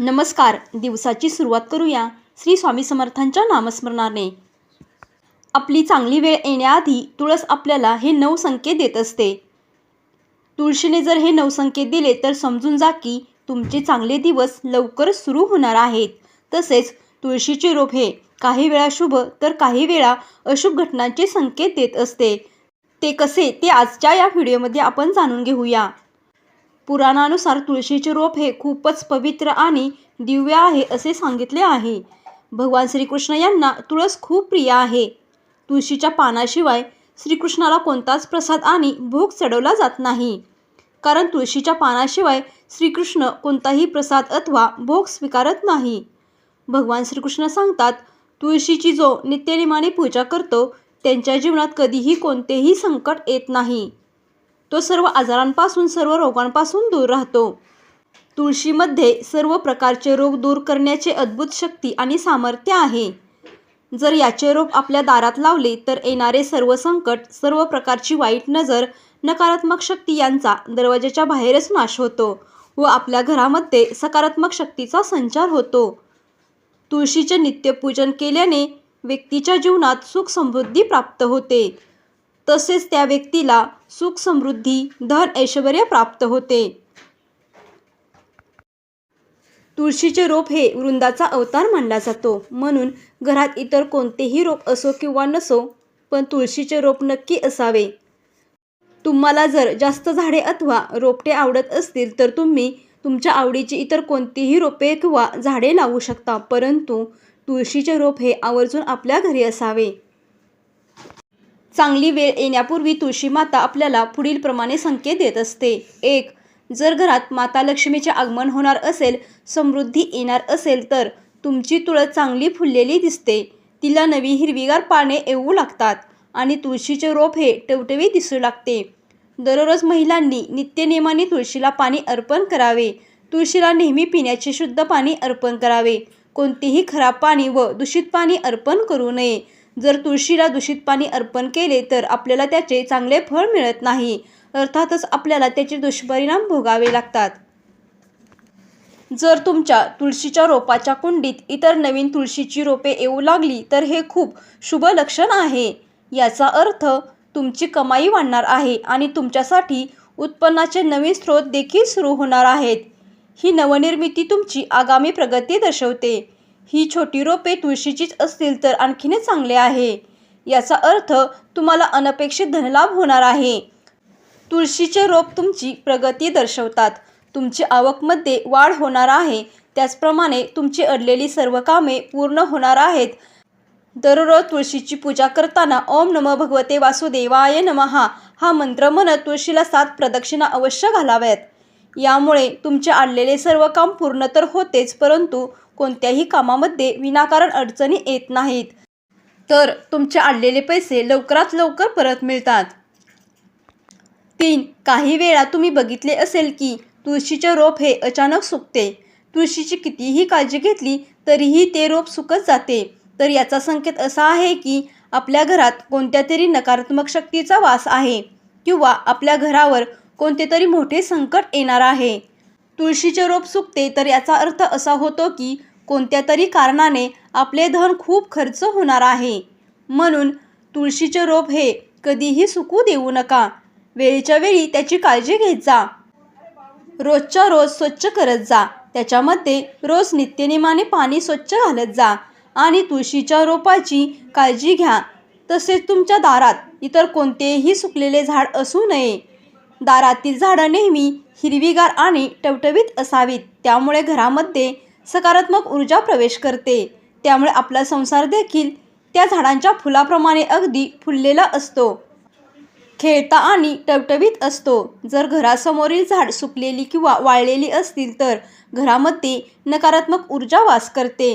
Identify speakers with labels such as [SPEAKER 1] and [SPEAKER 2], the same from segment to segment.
[SPEAKER 1] नमस्कार दिवसाची सुरुवात करूया श्री स्वामी समर्थांच्या नामस्मरणाने. आपली चांगली वेळ येण्याआधी तुळस आपल्याला हे नऊ संकेत देत असते. तुळशीने जर हे नऊ संकेत दिले तर समजून जा की तुमचे चांगले दिवस लवकर सुरू होणार आहेत. तसेच तुळशीचे रोप हे काही वेळा शुभ तर काही वेळा अशुभ घटनांचे संकेत देत असते. ते कसे ते आजच्या या व्हिडिओमध्ये आपण जाणून घेऊया. पुराणानुसार तुळशीचे रोप हे खूपच पवित्र आणि दिव्य आहे असे सांगितले आहे. भगवान श्रीकृष्ण यांना तुळस खूप प्रिय आहे. तुळशीच्या पानाशिवाय श्रीकृष्णाला कोणताच प्रसाद आणि भोग चढवला जात नाही. कारण तुळशीच्या पानाशिवाय श्रीकृष्ण कोणताही प्रसाद अथवा भोग स्वीकारत नाही. भगवान श्रीकृष्ण सांगतात तुळशीची जो नित्यनिमाने पूजा करतो त्यांच्या जीवनात कधीही कोणतेही संकट येत नाही. तो सर्व आजारांपासून सर्व रोगांपासून दूर राहतो. तुळशीमध्ये सर्व प्रकारचे रोग दूर करण्याचे अद्भुत शक्ती आणि सामर्थ्य आहे. जर याचे रोप आपल्या दारात लावले तर येणारे सर्व संकट सर्व प्रकारची वाईट नजर नकारात्मक शक्ती यांचा दरवाजाच्या बाहेरच नाश होतो व आपल्या घरामध्ये सकारात्मक शक्तीचा संचार होतो. तुळशीचे नित्यपूजन केल्याने व्यक्तीच्या जीवनात सुख समृद्धी प्राप्त होते. तसेच त्या व्यक्तीला सुख समृद्धी धन ऐश्वर्य प्राप्त होते. तुळशीचे रोप हे वृंदाचा अवतार मानला जातो. म्हणून घरात इतर कोणतेही रोप असो किंवा नसो पण तुळशीचे रोप नक्की असावे. तुम्हाला जर जास्त झाडे अथवा रोपटे आवडत असतील तर तुम्ही तुमच्या आवडीची इतर कोणतीही रोपे किंवा झाडे लावू शकता. परंतु तुळशीचे रोप हे आवर्जून आपल्या घरी असावे. चांगली वेळ येण्यापूर्वी तुळशी माता आपल्याला पुढील प्रमाणे संकेत देत असते. एक जर घरात माता लक्ष्मीचे आगमन होणार असेल समृद्धी येणार असेल तर तुमची तुळस चांगली फुललेली दिसते. तिला नवी हिरवीगार पाने येऊ लागतात आणि तुळशीचे रोप हे टवटवी दिसू लागते. दररोज महिलांनी नित्यनेमाने तुळशीला पाणी अर्पण करावे. तुळशीला नेहमी पिण्याचे शुद्ध पाणी अर्पण करावे. कोणतेही खराब पाणी व दूषित पाणी अर्पण करू नये. जर तुळशीला दूषित पाणी अर्पण केले तर आपल्याला त्याचे चांगले फळ मिळत नाही. अर्थातच आपल्याला त्याचे दुष्परिणाम भोगावे लागतात. जर तुमच्या तुळशीच्या रोपाच्या कुंडीत इतर नवीन तुळशीची रोपे येऊ लागली तर हे खूप शुभ लक्षण आहे. याचा अर्थ तुमची कमाई वाढणार आहे आणि तुमच्यासाठी उत्पन्नाचे नवीन स्रोत देखील सुरू होणार आहेत. ही नवनिर्मिती तुमची आगामी प्रगती दर्शवते. ही छोटी रोपे तुळशीचीच असतील तर आणखीनच चांगले आहे. याचा अर्थ तुम्हाला अनपेक्षित धनलाभ होणार आहे. तुळशीचे रोप तुमची प्रगती दर्शवतात. तुमची आवकमध्ये वाढ होणार आहे. त्याचप्रमाणे तुमची अडलेली सर्व कामे पूर्ण होणार आहेत. दररोज तुळशीची पूजा करताना ओम नम भगवते वासुदेवाय नमहा हा मंत्र म्हणत तुळशीला सात प्रदक्षिणा अवश्य घालाव्यात. यामुळे तुमचे आणलेले सर्व काम पूर्ण तर होतेच परंतु कोणत्याही कामामध्ये विनाकारण अडचणी येत नाहीत. तर तुमचे आणलेले पैसे लवकरात लवकर परत मिळतात. तीन काही वेळा तुम्ही बघितले असेल की तुळशीचे रोप हे अचानक सुकते. तुळशीची कितीही काळजी घेतली तरीही ते रोप सुकत जाते. तर याचा संकेत असा आहे की आपल्या घरात कोणत्या तरी नकारात्मक शक्तीचा वास आहे किंवा आपल्या घरावर कोणते तरी मोठे संकट येणार आहे. तुळशीचे रोप सुकते तर याचा अर्थ असा होतो की कोणत्या तरी कारणाने आपले धन खूप खर्च होणार आहे. म्हणून तुळशीचे रोप हे कधीही सुकू देऊ नका. वेळच्या वेळी त्याची काळजी घेत जा. रोजच्या रोज स्वच्छ करत जा. त्याच्यामध्ये रोज नित्यनेमाने पाणी स्वच्छ घालत जा आणि तुळशीच्या रोपाची काळजी घ्या. तसेच तुमच्या दारात इतर कोणतेही सुकलेले झाड असू नये. दारातील झाडं नेहमी हिरवीगार आणि टवटवीत असावीत. त्यामुळे घरामध्ये सकारात्मक ऊर्जा प्रवेश करते. त्यामुळे आपला संसार देखील त्या झाडांच्या फुलाप्रमाणे अगदी फुललेला असतो. खेळता आणि टवटवीत असतो. जर घरासमोरील झाड सुकलेली किंवा वाळलेली असतील तर घरामध्ये नकारात्मक ऊर्जा वास करते.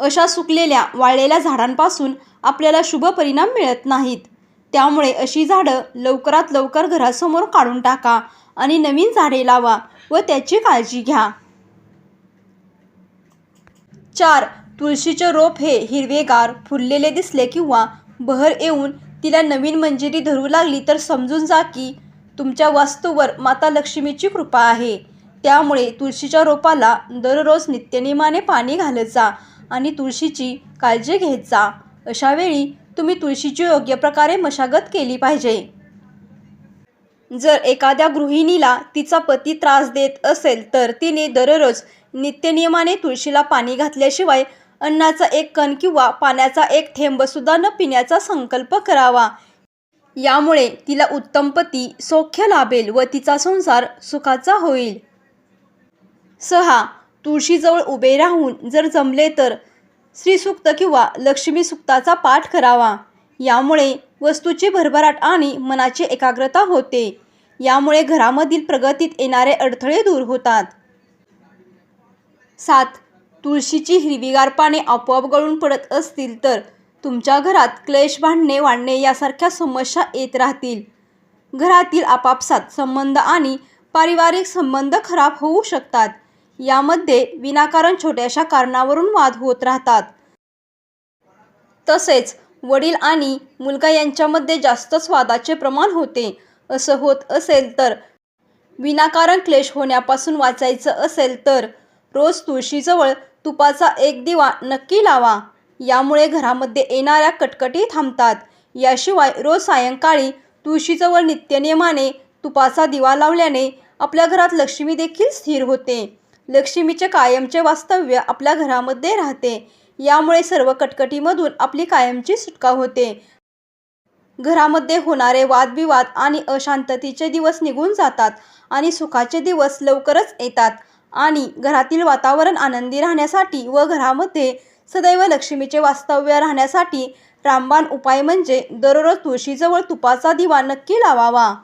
[SPEAKER 1] अशा सुकलेल्या वाळलेल्या झाडांपासून आपल्याला शुभ परिणाम मिळत नाहीत. त्यामुळे अशी झाडं लवकरात लवकर घरासमोर काढून टाका आणि नवीन झाडे लावा व त्याची काळजी घ्या. चार तुळशीचे रोप हे हिरवेगार फुललेले दिसले किंवा बहर येऊन तिला नवीन मंजिरी धरू लागली तर समजून जा की तुमच्या वास्तूवर माता लक्ष्मीची कृपा आहे. त्यामुळे तुळशीच्या रोपाला दररोज नित्यनिमाने पाणी घालत जा आणि तुळशीची काळजी घेत जा. अशावेळी तुम्ही तुळशीची योग्य प्रकारे मशागत केली पाहिजे. जर एखाद्या गृहिणीला तिचा पती त्रास देत असेल तर तिने दररोज नित्यनियमाने तुळशीला पाणी घातल्याशिवाय अन्नाचा एक कण किंवा पाण्याचा एक थेंबसुद्धा न पिण्याचा संकल्प करावा. यामुळे तिला उत्तम पती सौख्य लाभेल व तिचा संसार सुखाचा होईल. सहा. तुळशीजवळ उभे राहून जर जमले तर श्रीसूक्त किंवा लक्ष्मी सुक्ताचा पाठ करावा. यामुळे वस्तूची भरभराट आणि मनाची एकाग्रता होते. यामुळे घरामधील प्रगतीत येणारे अडथळे दूर होतात. सात. तुळशीची हिरवीगार पाने आपोआप गळून पडत असतील तर तुमच्या घरात क्लेश भांडणे वाढणे यासारख्या समस्या येत राहतील. घरातील आपापसात संबंध आणि पारिवारिक संबंध खराब होऊ शकतात. यामध्ये विनाकारण छोट्याशा कारणावरून वाद होत राहतात. तसेच वडील आणि मुलगा यांच्यामध्ये जास्तच वादाचे प्रमाण होते. असं होत असेल तर विनाकारण क्लेश होण्यापासून वाचायचं असेल तर रोज तुळशीजवळ तुपाचा एक दिवा नक्की लावा. यामुळे घरामध्ये येणाऱ्या कटकटी थांबतात. याशिवाय रोज सायंकाळी तुळशीजवळ नित्यनियमाने तुपाचा दिवा लावल्याने आपल्या घरात लक्ष्मी देखील स्थिर होते. लक्ष्मीचे कायमचे वास्तव्य आपल्या घरामध्ये राहते. यामुळे सर्व कटकटीमधून आपली कायमची सुटका होते. घरामध्ये होणारे वादविवाद आणि अशांततेचे दिवस निघून जातात आणि सुखाचे दिवस लवकरच येतात आणि घरातील वातावरण आनंदी राहण्यासाठी व घरामध्ये सदैव लक्ष्मीचे वास्तव्य राहण्यासाठी रामबाण उपाय म्हणजे दररोज तुळशीजवळ तुपाचा दिवा नक्की लावावा.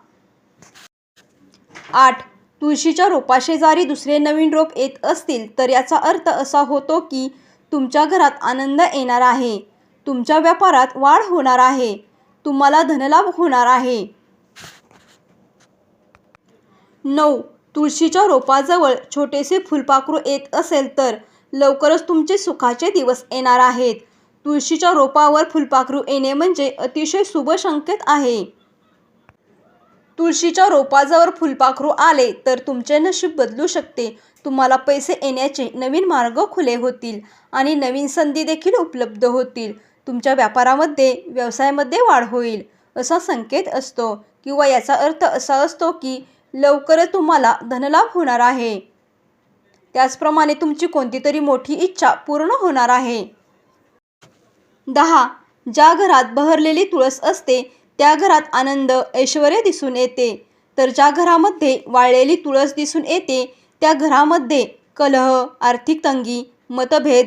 [SPEAKER 1] आठ. तुळशीच्या रोपाशेजारी दुसरे नवीन रोप येत असतील तर याचा अर्थ असा होतो की तुमच्या घरात आनंद येणार आहे. तुमच्या व्यापारात वाढ होणार आहे. तुम्हाला धनलाभ होणार आहे. नऊ. तुळशीच्या रोपाजवळ छोटेसे फुलपाखरू येत असेल तर लवकरच तुमचे सुखाचे दिवस येणार आहेत. तुळशीच्या रोपावर फुलपाखरू येणे म्हणजे अतिशय शुभ संकेत आहे. तुळशीच्या रोपाजवळ फुलपाखरू आले तर तुमचे नशीब बदलू शकते. तुम्हाला पैसे येण्याचे नवीन मार्ग खुले होतील आणि नवीन संधी देखील उपलब्ध होतील. तुमच्या व्यापारामध्ये व्यवसायामध्ये वाढ होईल असा संकेत असतो. किंवा याचा अर्थ असा असतो की लवकरच तुम्हाला धनलाभ होणार आहे. त्याचप्रमाणे तुमची कोणती तरी मोठी इच्छा पूर्ण होणार आहे. दहा. ज्या घरात बहरलेली तुळस असते त्या घरात आनंद ऐश्वर दिसून येते. तर ज्या घरामध्ये वाळलेली तुळस दिसून येते त्या घरामध्ये कलह आर्थिक तंगी मतभेद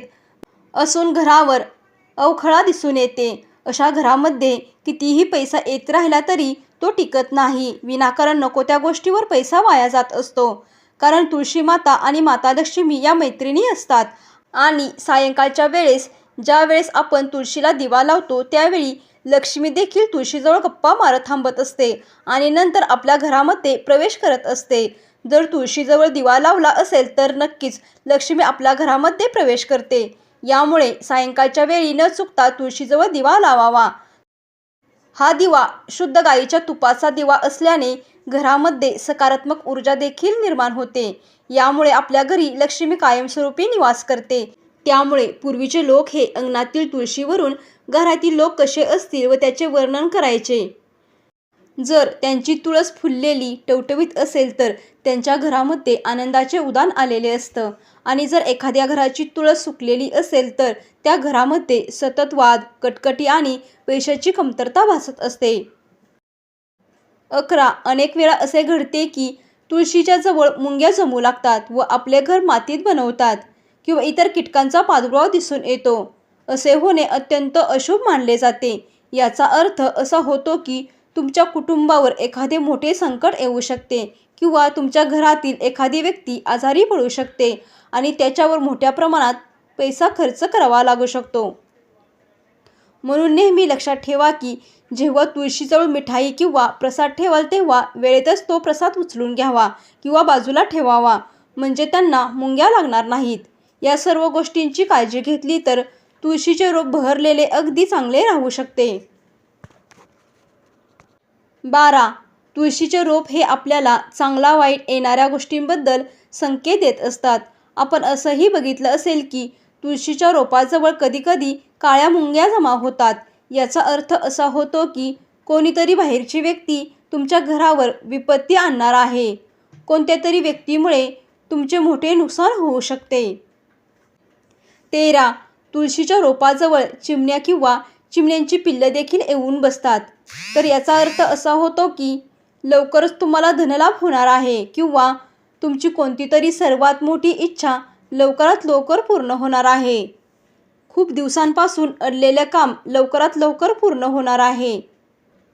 [SPEAKER 1] असून घरावर अवखळा दिसून येते. अशा घरामध्ये कितीही पैसा येत राहिला तरी तो टिकत नाही. विनाकारण नको त्या गोष्टीवर पैसा वाया जात असतो. कारण तुळशी माता आणि माता लक्ष्मी या मैत्रिणी असतात. आणि सायंकाळच्या वेळेस ज्या वेळेस आपण तुळशीला दिवा लावतो त्यावेळी लक्ष्मी देखील तुळशीजवळ गप्पा मारत थांबत असते आणि नंतर आपल्या घरामध्ये प्रवेश करत असते. जर तुळशीजवळ दिवा लावला असेल तर नक्कीच लक्ष्मी आपल्या घरामध्ये प्रवेश करते. यामुळे सायंकाळच्या वेळी न चुकता तुळशीजवळ दिवा लावावा. हा दिवा शुद्ध गाईच्या तुपाचा दिवा असल्याने घरामध्ये सकारात्मक ऊर्जा देखील निर्माण होते. यामुळे आपल्या घरी लक्ष्मी कायमस्वरूपी निवास करते. त्यामुळे पूर्वीचे लोक हे अंगणातील तुळशीवरून घरातील लोक कसे असतील व त्याचे वर्णन करायचे? जर त्यांची तुळस फुललेली टवटवीत असेल तर त्यांच्या घरामध्ये आनंदाचे उदान आलेले असतं. आणि जर एखाद्या घराची तुळस सुकलेली असेल तर त्या घरामध्ये सतत वाद कटकटी आणि पैशाची कमतरता भासत असते. अकरा. अनेक वेळा असे घडते की तुळशीच्या जवळ मुंग्या जमू लागतात व आपले घर मातीत बनवतात किंवा इतर कीटकांचा प्रादुर्भाव दिसून येतो. असे होणे अत्यंत अशुभ मानले जाते. याचा अर्थ असा होतो की तुमच्या कुटुंबावर एखादे मोठे संकट येऊ शकते किंवा तुमच्या घरातील एखादी व्यक्ती आजारी पडू शकते आणि त्याच्यावर मोठ्या प्रमाणात पैसा खर्च करावा लागू शकतो. म्हणून नेहमी लक्षात ठेवा की जेव्हा तुळशीजवळ मिठाई किंवा प्रसाद ठेवाल तेव्हा वेळेतच तो प्रसाद उचलून घ्यावा किंवा बाजूला ठेवावा म्हणजे त्यांना मुंग्या लागणार नाहीत. या सर्व गोष्टींची काळजी घेतली तर तुळशीचे रोप बहरलेले अगदी चांगले राहू शकते. बारा. तुळशीचे रोप हे आपल्याला चांगला वाईट येणाऱ्या गोष्टींबद्दल संकेत देत असतात. आपण असंही बघितलं असेल की तुळशीच्या रोपाजवळ कधीकधी काळ्या मुंग्या जमा होतात. याचा अर्थ असा होतो की कोणीतरी बाहेरची व्यक्ती तुमच्या घरावर विपत्ती आणणार आहे. कोणत्या तरी व्यक्तीमुळे तुमचे मोठे नुकसान होऊ शकते. तेरा. तुळशीच्या रोपाजवळ चिमण्या किंवा चिमण्यांची पिल्लं देखील येऊन बसतात. तर याचा अर्थ असा होतो की लवकरच तुम्हाला धनलाभ होणार आहे किंवा तुमची कोणती तरी सर्वात मोठी इच्छा लवकरात लवकर पूर्ण होणार आहे. खूप दिवसांपासून अडलेलं काम लवकरात लवकर पूर्ण होणार आहे.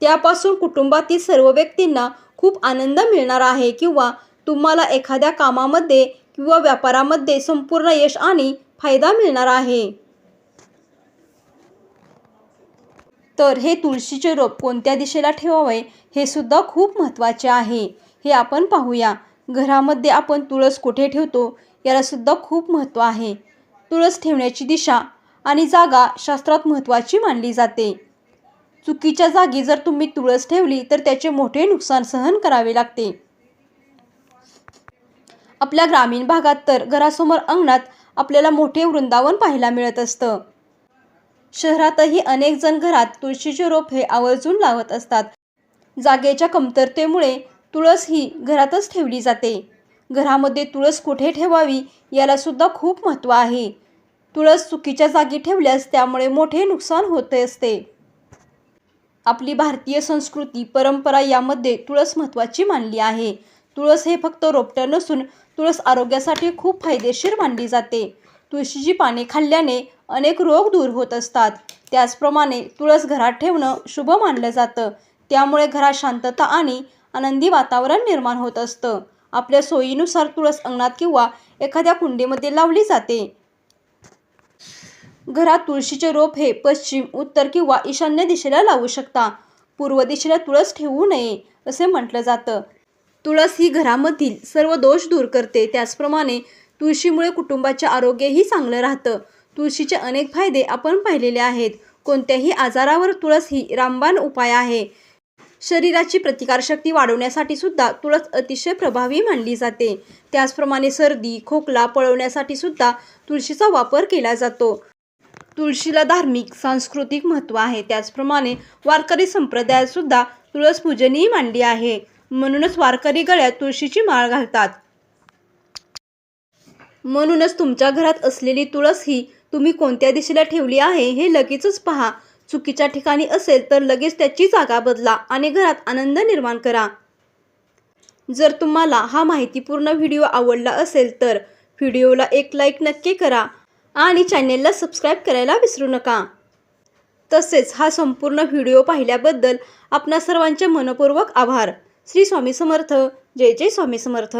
[SPEAKER 1] त्यापासून कुटुंबातील सर्व व्यक्तींना खूप आनंद मिळणार आहे किंवा तुम्हाला एखाद्या कामामध्ये किंवा व्यापारामध्ये संपूर्ण यश आणि फायदा मिळणार आहे. तर हे तुळशीचे रोप कोणत्या दिशेला ठेवावे हे सुद्धा खूप महत्त्वाचे आहे. हे आपण पाहूया. घरामध्ये आपण तुळस कुठे ठेवतो यालासुद्धा खूप महत्त्व आहे. तुळस ठेवण्याची दिशा आणि जागा शास्त्रात महत्त्वाची मानली जाते. चुकीच्या जागी जर तुम्ही तुळस ठेवली तर त्याचे मोठे नुकसान सहन करावे लागते. आपल्या ग्रामीण भागात तर घरासमोर अंगणात आपल्याला मोठे वृंदावन पाहायला मिळत असतं. शहरातही अनेक जण घरात तुळशीचे रोप हे आवर्जून लावत असतात. जागेच्या कमतरतेमुळे तुळस ही घरातच ठेवली जाते. घरामध्ये तुळस कुठे ठेवावी याला सुद्धा खूप महत्त्व आहे. तुळस चुकीच्या जागी ठेवल्यास त्यामुळे मोठे नुकसान होते असते. आपली भारतीय संस्कृती परंपरा यामध्ये तुळस महत्त्वाची मानली आहे. तुळस हे फक्त रोपटं नसून तुळस आरोग्यासाठी खूप फायदेशीर मानली जाते. तुळशीची पाने खाल्ल्याने अनेक रोग दूर होत असतात. त्याचप्रमाणे तुळस घरात ठेवणं शुभ मानलं जातं. त्यामुळे घरात शांतता आणि आनंदी वातावरण निर्माण होत असतं. आपल्या सोयीनुसार तुळस अंगणात किंवा एखाद्या कुंडीमध्ये लावली जाते. घरात तुळशीचे रोप हे पश्चिम उत्तर किंवा ईशान्य दिशेला लावू शकता. पूर्व दिशेला तुळस ठेवू नये असे म्हटलं जातं. तुळस ही घरामधील सर्व दोष दूर करते. त्याचप्रमाणे तुळशीमुळे कुटुंबाचे आरोग्यही चांगलं राहतं. तुळशीचे अनेक फायदे आपण पाहिलेले आहेत. कोणत्याही आजारावर तुळस ही रामबाण उपाय आहे. शरीराची प्रतिकारशक्ती वाढवण्यासाठी सुद्धा तुळस अतिशय प्रभावी मानली जाते. त्याचप्रमाणे सर्दी खोकला पळवण्यासाठी सुद्धा तुळशीचा वापर केला जातो. तुळशीला धार्मिक सांस्कृतिक महत्त्व आहे. त्याचप्रमाणे वारकरी संप्रदायात सुद्धा तुळस पूजनीय मांडली आहे. म्हणूनच वारकरी गळ्यात तुळशीची माळ घालतात. म्हणूनच तुमच्या घरात असलेली तुळस ही तुम्ही कोणत्या दिशेला ठेवली आहे हे लगेचच पहा. चुकीच्या ठिकाणी असेल तर लगेच त्याची जागा बदला आणि घरात आनंद निर्माण करा. जर तुम्हाला हा माहितीपूर्ण व्हिडिओ आवडला असेल तर व्हिडिओला एक लाईक नक्की करा आणि चॅनेलला सबस्क्राईब करायला विसरू नका. तसेच हा संपूर्ण व्हिडिओ पाहिल्याबद्दल आपणा सर्वांचे मनपूर्वक आभार. श्री स्वामी समर्थ. जय जय स्वामी समर्थ.